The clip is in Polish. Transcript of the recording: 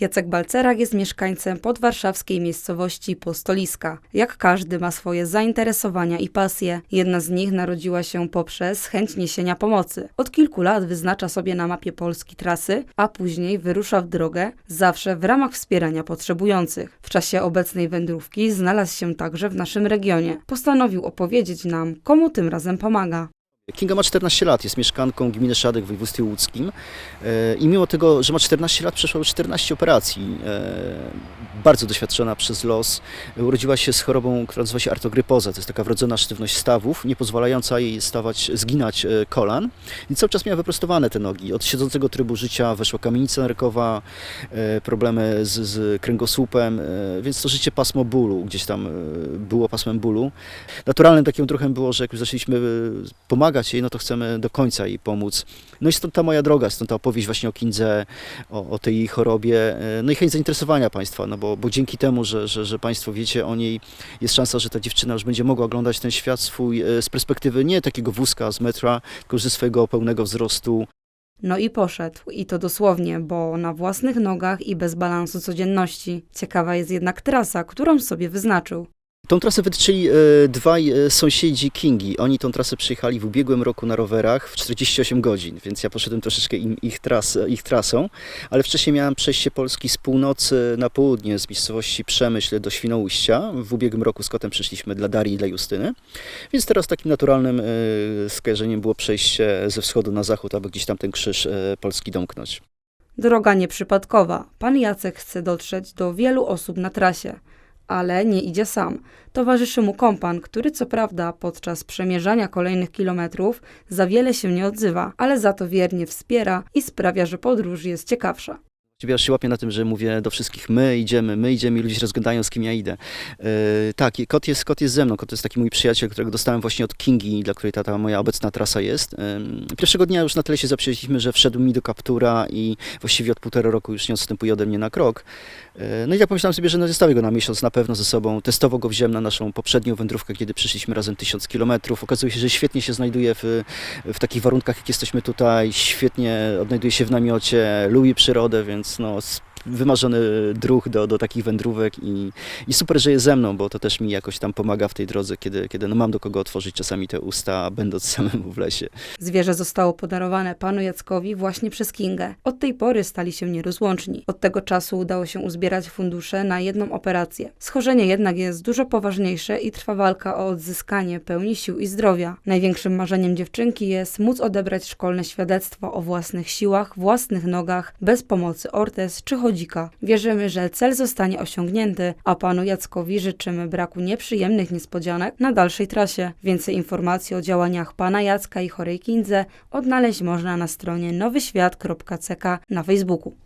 Jacek Balcerak jest mieszkańcem podwarszawskiej miejscowości Postoliska. Jak każdy ma swoje zainteresowania i pasje. Jedna z nich narodziła się poprzez chęć niesienia pomocy. Od kilku lat wyznacza sobie na mapie Polski trasy, a później wyrusza w drogę, zawsze w ramach wspierania potrzebujących. W czasie obecnej wędrówki znalazł się także w naszym regionie. Postanowił opowiedzieć nam, komu tym razem pomaga. Kinga ma 14 lat, jest mieszkanką gminy Szadek w województwie łódzkim E, i mimo tego, że ma 14 lat, przeszła już 14 operacji. E, Bardzo doświadczona przez los. Urodziła się z chorobą, która nazywa się artogrypoza. To jest taka wrodzona sztywność stawów, nie pozwalająca jej stawać, zginać e, kolan. I cały czas miała wyprostowane te nogi. Od siedzącego trybu życia weszła kamienica nerkowa, problemy z, z kręgosłupem, więc to życie pasmo bólu, gdzieś tam było pasmem bólu. Naturalnym takim odruchem było, że jak już zaczęliśmy e, pomagać jej, no to chcemy do końca jej pomóc. No i stąd ta moja droga, stąd ta opowieść właśnie o Kindze, o, o tej jej chorobie, e, no i chęć zainteresowania Państwa, no bo, bo dzięki temu, że, że, że Państwo wiecie o niej, jest szansa, że ta dziewczyna już będzie mogła oglądać ten świat swój e, z perspektywy nie takiego wózka z metra, tylko ze swojego pełnego wzrostu, No i poszedł, i to dosłownie, bo na własnych nogach i bez balansu codzienności. Ciekawa jest jednak trasa, którą sobie wyznaczył. Tą trasę wytyczyli e, dwaj e, sąsiedzi Kingi. Oni tą trasę przyjechali w ubiegłym roku na rowerach w 48 godzin, więc ja poszedłem troszeczkę im, ich, tras, ich trasą, ale wcześniej miałem przejście Polski z północy na południe, z miejscowości Przemyśl do Świnoujścia. W ubiegłym roku z kotem przeszliśmy dla Darii i dla Justyny, więc teraz takim naturalnym e, skojarzeniem było przejście ze wschodu na zachód, aby gdzieś tam ten krzyż e, Polski domknąć. Droga nieprzypadkowa. Pan Jacek chce dotrzeć do wielu osób na trasie. Ale nie idzie sam. Towarzyszy mu kompan, który co prawda podczas przemierzania kolejnych kilometrów za wiele się nie odzywa, ale za to wiernie wspiera i sprawia, że podróż jest ciekawsza. Właściwie aż się łapię na tym, że mówię do wszystkich, my idziemy, my idziemy i ludzie się rozglądają, z kim ja idę. Yy, tak, kot jest, kot jest ze mną, kot jest taki mój przyjaciel, którego dostałem właśnie od Kingi, dla której ta, ta moja obecna trasa jest. Yy, pierwszego dnia już na tyle się zaprzyjaźniliśmy, że wszedł mi do kaptura i właściwie od półtora roku już nie odstępuje ode mnie na krok. Yy, no i tak pomyślałem sobie, że no zostawię go na miesiąc na pewno ze sobą. Testowo go wziąłem na naszą poprzednią wędrówkę, kiedy przeszliśmy razem tysiąc kilometrów. Okazuje się, że świetnie się znajduje w, w takich warunkach, jak jesteśmy tutaj, świetnie odnajduje się w namiocie, lubi przyrodę, więc no, s- wymarzony druh do, do takich wędrówek i, i super, że jest ze mną, bo to też mi jakoś tam pomaga w tej drodze, kiedy, kiedy no mam do kogo otworzyć czasami te usta, będąc samemu w lesie. Zwierzę zostało podarowane panu Jackowi właśnie przez Kingę. Od tej pory stali się nierozłączni. Od tego czasu udało się uzbierać fundusze na jedną operację. Schorzenie jednak jest dużo poważniejsze i trwa walka o odzyskanie pełni sił i zdrowia. Największym marzeniem dziewczynki jest móc odebrać szkolne świadectwo o własnych siłach, własnych nogach, bez pomocy ortez czy Wierzymy, że cel zostanie osiągnięty, a panu Jackowi życzymy braku nieprzyjemnych niespodzianek na dalszej trasie. Więcej informacji o działaniach pana Jacka i chorej Kindze odnaleźć można na stronie nowyświat.ck na Facebooku.